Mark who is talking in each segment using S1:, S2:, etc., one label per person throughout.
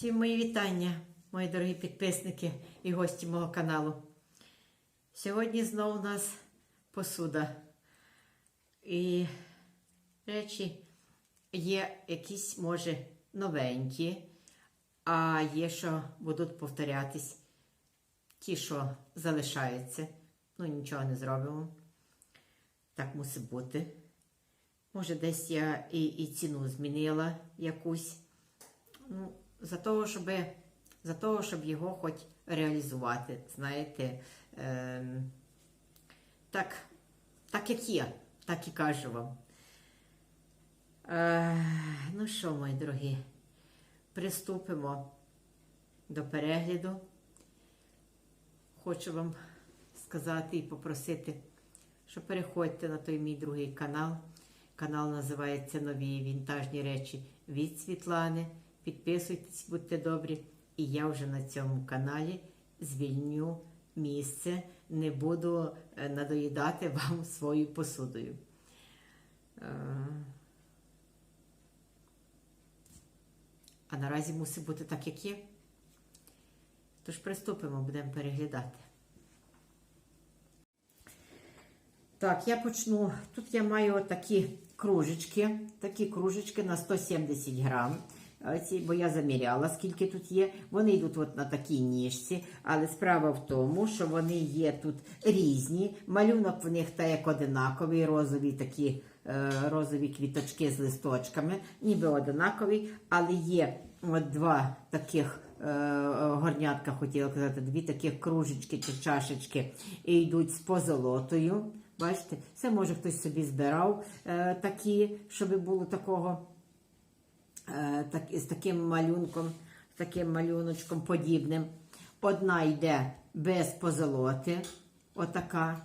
S1: Всім мої вітання, мої дорогі підписники і гості мого каналу. Сьогодні знову у нас посуда. І речі є якісь, може, новенькі, а є, що будуть повторятись. Ті, що залишаються. Ну, нічого не зробимо. Так мусить бути. Може, десь я і, і ціну змінила якусь. Ну, за того, щоб, за того, щоб його хоч реалізувати, знаєте, ем, так, так як є, так і кажу вам. Е, ну що, мої дорогі, приступимо до перегляду. Хочу вам сказати і попросити, що переходьте на той мій другий канал. Канал називається Нові вінтажні речі від Світлани. Підписуйтесь, будьте добрі. І я вже на цьому каналі звільню місце, не буду е, надоїдати вам своєю посудою. Е, А наразі мусить бути так, як є. Тож приступимо, будемо переглядати. Так, я почну. Тут я маю такі кружечки, такі кружечки на 170 грам. Ці, бо я заміряла, скільки тут є. Вони йдуть от на такій ніжці, але справа в тому, що вони є тут різні. Малюнок в них та як одинаковий, розові такі е, розові квіточки з листочками, ніби одинакові, але є от два таких е, горнятка, хотіла казати, дві таких кружечки чи чашечки і йдуть з позолотою. Бачите, це може хтось собі збирав е, такі, щоб було такого так, з таким малюнком, з таким малюночком подібним. Одна йде без позолоти, отака.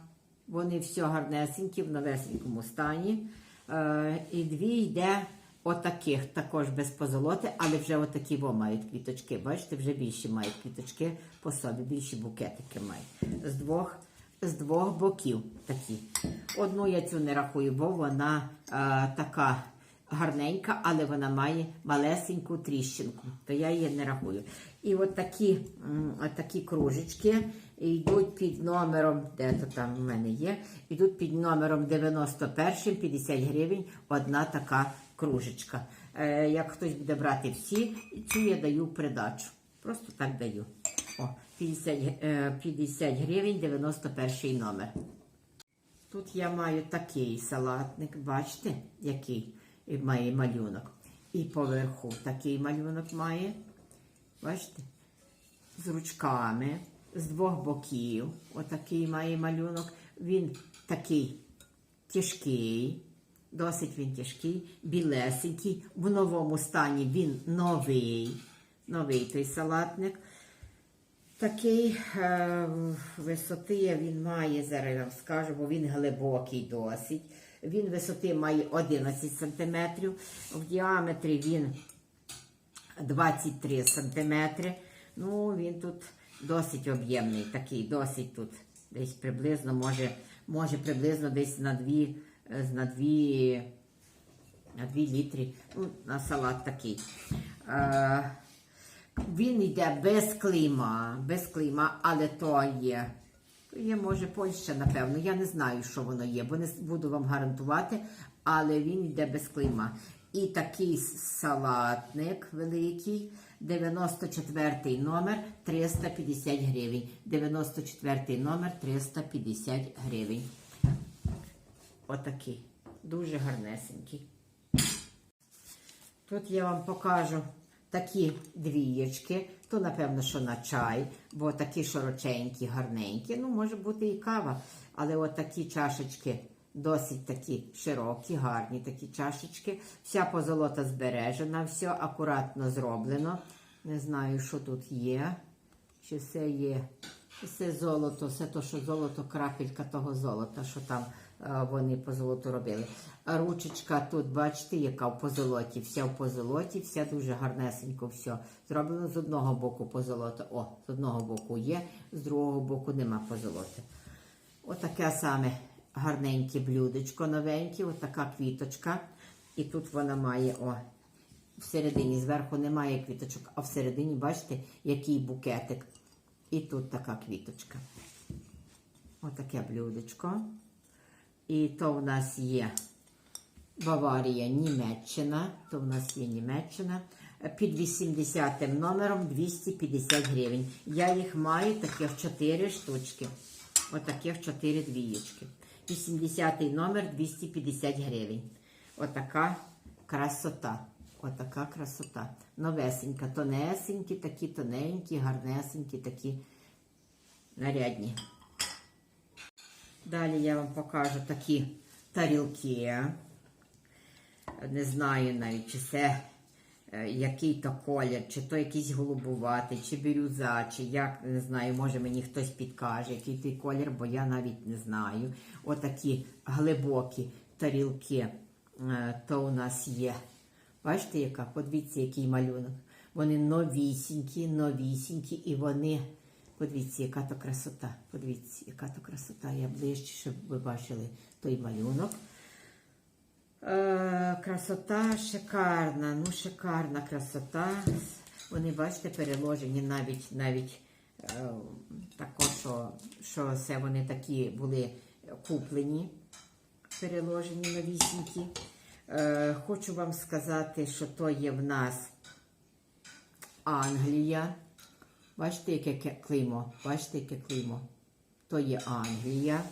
S1: Вони все гарнесенькі, в новесенькому стані. Е, і дві йде отаких, також без позолоти, але вже отакі во мають квіточки. Бачите, вже більші мають квіточки по собі, більші букетики мають. З двох з двох боків такі. Одну я цю не рахую, бо вона е, така гарненька, але вона має малесеньку тріщинку, то я її не рахую. І от такі, такі кружечки йдуть під номером, де то там в мене є, йдуть під номером 91, 50 гривень, одна така кружечка. Е, як хтось буде брати всі, цю я даю придачу. Просто так даю. О, 50, е, 50 гривень, 91 номер. Тут я маю такий салатник, бачите, який має малюнок. І поверху такий малюнок має. Бачите? З ручками, з двох боків. Отакий має малюнок. Він такий тяжкий, досить він тяжкий, білесенький. В новому стані він новий. Новий той салатник. Такий е, висоти він має, зараз я вам скажу, бо він глибокий досить. Він висоти має 11 см, в діаметрі він 23 см. Ну, він тут досить об'ємний, такий, досить тут десь приблизно, може, може приблизно десь на 2, на 2, на 2 літри. Ну, на салат такий. Е, він йде без клейма, без клейма, але то є. Є, може, Польща, напевно. Я не знаю, що воно є, бо не буду вам гарантувати, але він йде без клейма. І такий салатник великий, 94 номер 350 гривень. 94 номер 350 гривень. Отакий. Дуже гарнесенький. Тут я вам покажу такі двієчки, то, напевно, що на чай, бо такі широченькі, гарненькі. Ну, може бути і кава, але от такі чашечки досить такі широкі, гарні такі чашечки. Вся позолота збережена, все акуратно зроблено. Не знаю, що тут є. Чи все є. Все золото, все то, що золото, крапелька того золота, що там вони по золоту робили. А ручечка тут, бачите, яка в позолоті, вся в позолоті, вся дуже гарнесенько все. Зроблено з одного боку позолота. О, з одного боку є, з другого боку нема позолоти. Отаке саме гарненьке блюдечко новеньке, отака квіточка. І тут вона має о, всередині, зверху немає квіточок, а всередині, бачите, який букетик. І тут така квіточка. Отаке блюдечко. І то в нас є Баварія, Німеччина. То в нас є Німеччина. Під 80 номером 250 гривень. Я їх маю таких 4 штучки. Отаких 4 двієчки. 80 номер 250 гривень. Отака красота. Отака красота. Новесенька, тонесенькі, такі тоненькі, гарнесенькі, такі нарядні. Далі я вам покажу такі тарілки. Не знаю навіть, чи це е, який то колір, чи то якийсь голубуватий, чи бірюза, чи як, не знаю, може мені хтось підкаже, який той колір, бо я навіть не знаю. Отакі глибокі тарілки, е, то у нас є. Бачите, яка? Подивіться, який малюнок. Вони новісінькі, новісінькі, і вони. Подивіться, яка то красота. Подивіться, яка то красота. Я ближче, щоб ви бачили той малюнок. Е, красота шикарна, ну шикарна красота. Вони, бачите, переложені навіть навіть е, також, що, що це вони такі були куплені, переложені новісінькі. Е, хочу вам сказати, що то є в нас Англія. Бачите, яке ке- клеймо? Бачите, яке клеймо? То є Англія.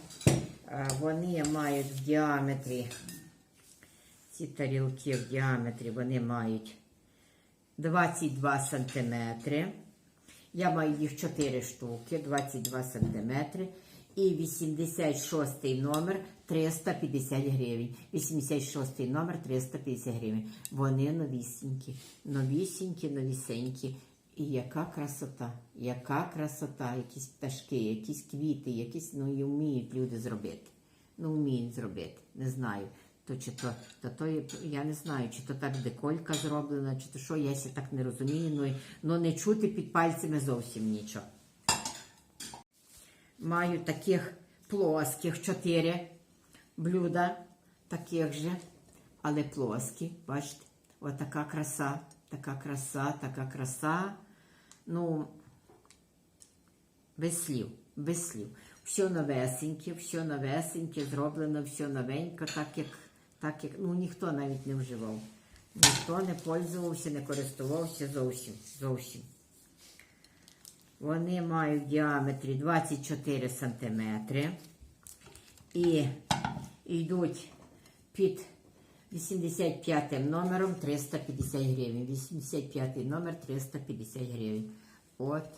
S1: Е, Вони мають в діаметрі, ці тарілки в діаметрі вони мають 22 сантиметри. Я маю їх 4 штуки, 22 сантиметри. І 86 номер 350 гривень. 86 номер 350 гривень. Вони новісінькі, новісінькі, новісенькі. І яка красота, яка красота, якісь пташки, якісь квіти, якісь, ну і вміють люди зробити. Ну, вміють зробити. Не знаю. То чи то, то, то я не знаю, чи то так деколька зроблена, чи то що, я ся так не розумію, ну, ну не чути під пальцями зовсім нічого. Маю таких плоских чотири блюда, таких же, але плоскі. Бачите, отака краса, така краса, така краса. Ну, без слів, без слів. Все новесеньке, все новесеньке, зроблено, все новенько, так як, так як ну, ніхто навіть не вживав. Ніхто не пользувався, не користувався зовсім. зовсім. Вони мають діаметрі 24 см і йдуть під 85 номером 350 гривень. 85 номер 350 гривень. От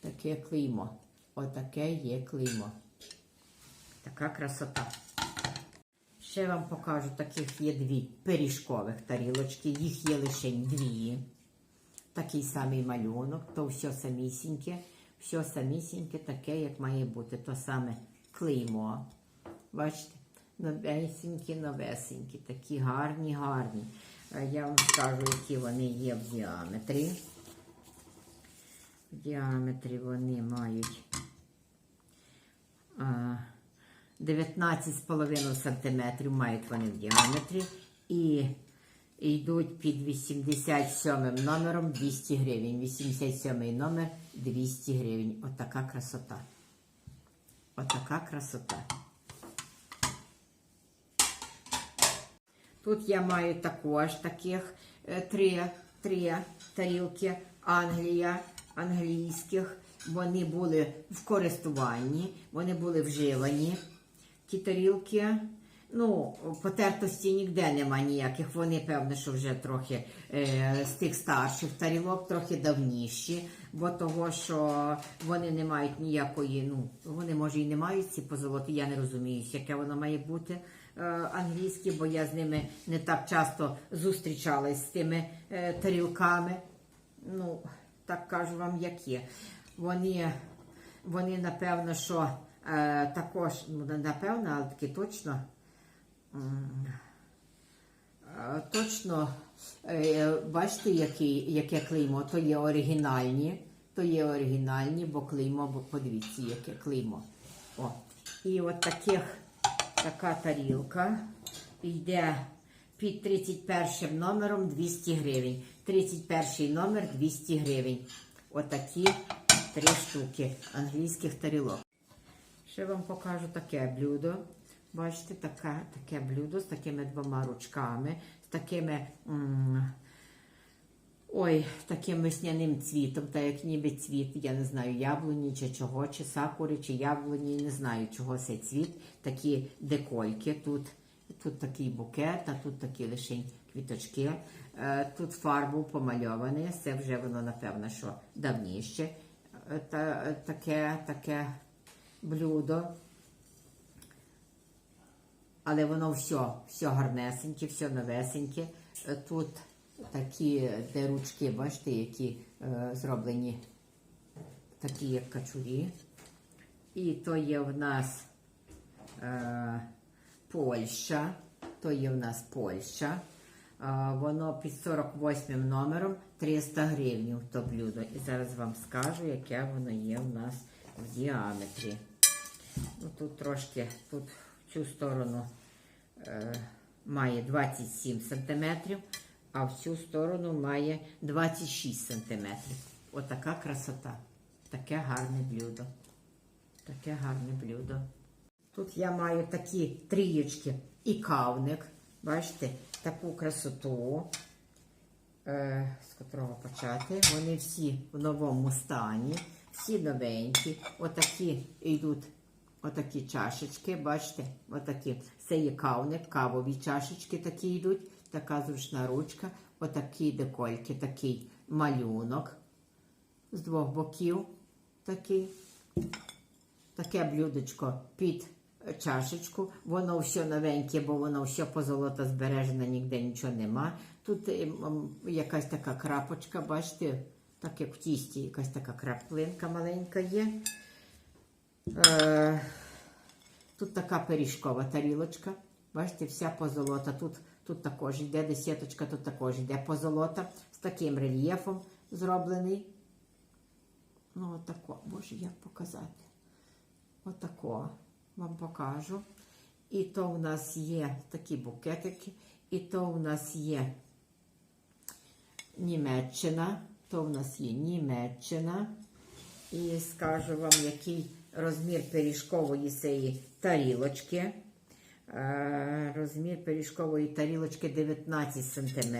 S1: таке клеймо. Отаке є клеймо. Така красота. Ще вам покажу, таких є дві пиріжкових тарілочки. Їх є лише дві. Такий самий малюнок, то все самісіньке, все самісіньке, таке, як має бути. То саме клеймо. Бачите? Новесенькі, новесенькі, такі гарні, гарні. Я вам скажу, які вони є в діаметрі. В діаметрі вони мають 19,5 см мають вони в діаметрі. І йдуть під 87 номером 200 гривень. 87 номер 200 гривень. Отака красота. Отака красота. Тут я маю також таких е, три, три тарілки Англія, англійських. Вони були в користуванні, вони були вживані. Ті тарілки. Ну, потертості ніде нема ніяких. Вони, певно, що вже трохи е, з тих старших тарілок, трохи давніші, бо того, що вони не мають ніякої, ну, вони може і не мають ці позолоти, я не розумію, яке воно має бути е, англійське, бо я з ними не так часто зустрічалась з тими е, тарілками. Ну, так кажу вам, як є. Вони, вони напевно, що е, також, ну, напевно, але таки точно. Точно, бачите, який, яке клеймо, то є оригінальні, то є оригінальні, бо клеймо, бо подивіться, яке клеймо. О. І от таких, така тарілка йде Під 31 номером 200 гривень. 31 номер 200 гривень. Отакі три штуки англійських тарілок. Ще вам покажу таке блюдо. Бачите, таке, таке блюдо з такими двома ручками, з такими. м, Ой, таким весняним цвітом, та як ніби цвіт, я не знаю, яблуні чи чого, чи сакури, чи яблуні, не знаю, чого цей цвіт. Такі декольки. Тут, тут такий букет, а тут такі лише квіточки. Е, Тут фарбу помальоване, це вже воно, напевно, що давніше. Е, Та, е, таке, таке блюдо. Але воно все, все гарнесеньке, все новесеньке. Тут такі, де ручки, бачите, які е, зроблені такі, як качурі. І то є в нас е, Польща. То є в нас Польща. Е, воно під 48 номером 300 гривень то блюдо. І зараз вам скажу, яке воно є в нас в діаметрі. Ну, тут трошки, тут в цю сторону е, має 27 см, а в цю сторону має 26 см. Отака красота. Таке гарне блюдо. Таке гарне блюдо. Тут я маю такі трієчки і кавник. Бачите, таку красоту, е, з котрого почати. Вони всі в новому стані, всі новенькі. Отакі йдуть Отакі чашечки, бачите, отакі. Це є кавник, кавові чашечки такі йдуть, така зручна ручка, отакі декольки, такий малюнок з двох боків. Такий. Таке блюдечко під чашечку. Воно все новеньке, бо воно все позолота збережене, ніде нічого нема. Тут е, якась така крапочка, бачите, так як в тісті, якась така краплинка маленька є. Е, Тут така пиріжкова тарілочка. Бачите, вся позолота. Тут, тут також йде десяточка, тут також йде позолота з таким рельєфом зроблений. Ну, отако, боже, як показати. Отако вам покажу. І то у нас є такі букетики, і то у нас є Німеччина, то у нас є Німеччина. І скажу вам, який розмір пиріжкової цієї тарілочки. Е, Розмір пиріжкової тарілочки 19 см.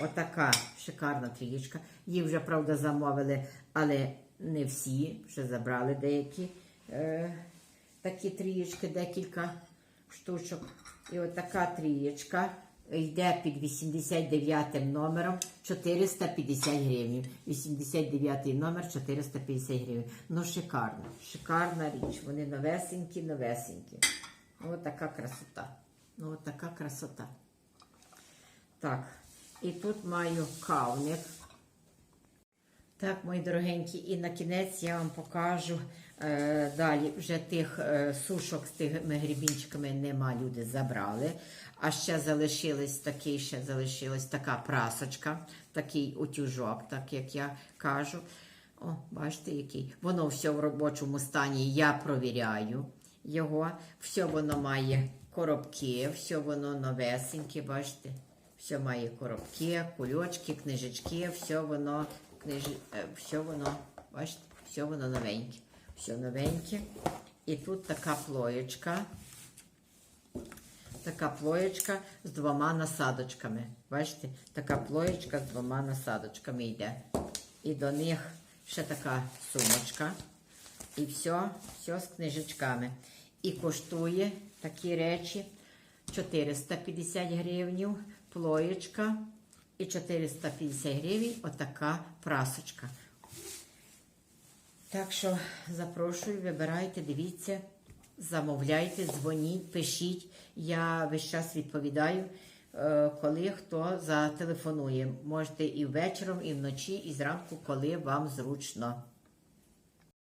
S1: Отака шикарна трієчка. Її вже, правда, замовили, але не всі, вже забрали деякі е, такі трієчки, декілька штучок. І отака трієчка йде під 89 номером 450 гривень. 89 номер 450 гривень. Ну, шикарно, шикарна річ. Вони новесенькі, новесенькі. Ось така красота. Ну, така красота. Так, і тут маю кавник. Так, мої дорогенькі, і на кінець я вам покажу е, далі. Вже тих е, сушок з тими грібінчиками нема, люди забрали. А ще залишилась такий, ще залишилась така прасочка, такий утюжок, так як я кажу. О, бачите, який. Воно все в робочому стані. Я провіряю його. Все воно має коробки, все воно новесеньке, бачите. Все має коробки, кульочки, книжечки, все воно, книж... е, все воно, бачите, все воно новеньке. Все новеньке. І тут така плоєчка. Така плоєчка з двома насадочками. Бачите, така плоєчка з двома насадочками йде. І до них ще така сумочка. І все, все з книжечками. І коштує такі речі 450 гривень, плоєчка і 450 гривень отака прасочка. Так що запрошую, вибирайте, дивіться, замовляйте, дзвоніть, пишіть. Я весь час відповідаю, е, коли хто зателефонує. Можете і ввечером, і вночі, і зранку, коли вам зручно.